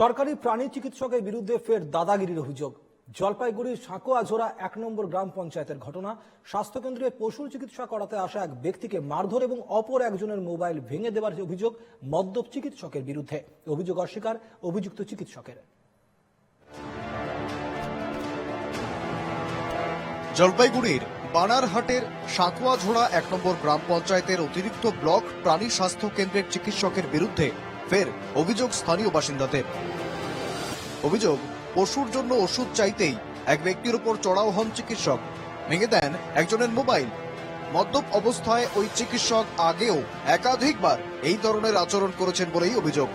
সরকারি প্রাণী চিকিৎসকের বিরুদ্ধে ফের দাদাগিরির অভিযোগ। জলপাইগুড়ির সাঁকোয়াঝোড়া এক নম্বর গ্রাম পঞ্চায়েতের ঘটনা। স্বাস্থ্যকেন্দ্রে পশুর চিকিৎসা করাতে আসা এক ব্যক্তিকে মারধর এবং অপর একজনের মোবাইল ভেঙে দেওয়ার অভিযোগ মদ্যপ চিকিৎসকের বিরুদ্ধে। অভিযোগ অস্বীকার অভিযুক্ত চিকিৎসকের। জলপাইগুড়ির বানারহাটের সাঁকুয়াঝোড়া এক নম্বর গ্রাম পঞ্চায়েতের অতিরিক্ত ব্লক প্রাণী স্বাস্থ্য কেন্দ্রের চিকিৎসকের বিরুদ্ধে ফের অভিযোগ স্থানীয় বাসিন্দাদের। অভিযোগ, পশুর জন্য ওষুধ চাইতেই এক ব্যক্তির উপর চড়াও হন চিকিৎসক। ভেঙে দেন একজনের মোবাইল। মদ্যপ অবস্থায় ওই চিকিৎসক আগেও একাধিকবার এই ধরনের আচরণ করেছেন বলেই অভিযোগ।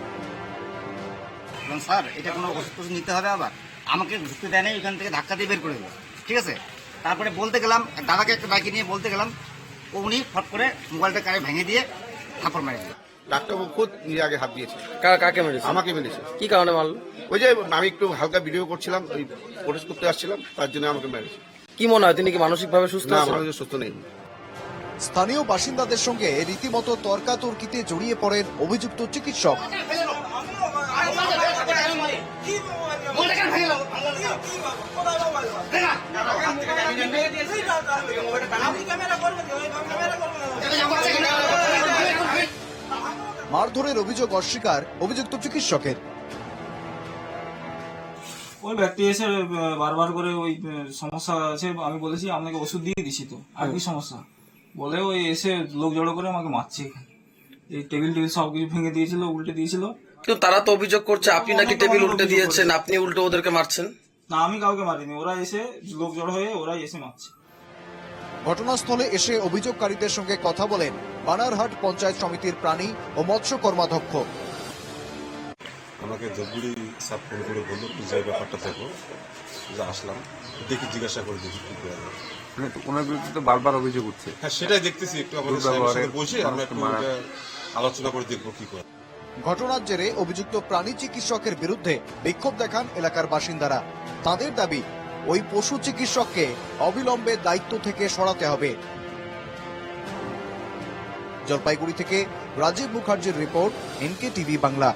স্যার, এটা কোনো ওষুধ নিতে হবে আবার? আমাকে ঢুকতে দেয় নাই থেকে ধাক্কা দিয়ে বের করে দিল ঠিক আছে? তারপরে বলতে গেলাম, দাদাকে একটা বাইকে নিয়ে বলতে গেলাম উনি ফট করে মোবাইলটা কারে ভেঙে দিয়ে থাপড় মারি দিল। ডাক্তারবাবু খুদ নিজে আগে হাত দিয়েছে। কা- কাকে মেরেছে? আমাকে মেরেছে। কি কারণে মারলো? ওই যে আমি একটু হালকা ভিডিও করছিলাম ওই প্রোটেস্ট করতে আসছিলাম তার জন্য আমাকে মেরেছে। কি মনে হয় তিনি কি মানসিক ভাবে সুস্থ না আছেন? আমার কাছে সুস্থ নেই। স্থানীয় বাসিন্দাদের সঙ্গে রীতিমতো তর্কাতর্কিতে জড়িয়ে পড়েন অভিযুক্ত চিকিৎসক। মারধরের অভিযোগ অস্বীকার অভিযুক্ত চিকিৎসকের। ওই ব্যক্তি এসে বারবার করে ওই সমস্যা আছে আমি বলেছি আপনাকে ওষুধ দিয়ে দিছি তো। আর কি সমস্যা? বলে ওই এসে লোক জড়ো করে আমাকে মারছে এই টেবিল টেবিল সব কিছু ভেঙে দিয়েছিল উল্টে দিয়েছিল। কিন্তু তারা তো অভিযোগ করছে আপনি নাকি টেবিল উল্টে দিয়েছেন আপনি উল্টে ওদেরকে মারছেন? না আমি কাউকে মারিনি ওরা এসে লোক জড়ো হয়ে ওরাই এসে মারছে। ঘটনাস্থলে এসে অভিযোগকারীদের সঙ্গে কথা বলেন বানারহাট পঞ্চায়েত সমিতির প্রাণী ও মৎস্য কর্মাধ্যক্ষ। আমাকে ধূপগুড়ি সাপ ফোন করে বলল তুই যাই ব্যাপারটা দেখো। যে আসলাম দেখি জিজ্ঞাসা করে দেখি কি করা যায়। মানে ওনার বিরুদ্ধে তো বারবার অভিযোগ উঠছে। হ্যাঁ সেটাই দেখতেছি একটু আমাদের সাহেবের দুর্ব্যবহারে বসে আমরা একটু এটা আলোচনা করে দেখব কি করে ঘটনার জেরে অভিযুক্ত প্রাণী চিকিৎসকের বিরুদ্ধে বিক্ষোভ দেখান এলাকার বাসিন্দারা। তাদের দাবি ওই পশু চিকিৎসককে অবিলম্বে দায়িত্ব থেকে সরাতে হবে। জলপাইগুড়ি থেকে রাজীব মুখার্জির রিপোর্ট এনকে টিভি বাংলা।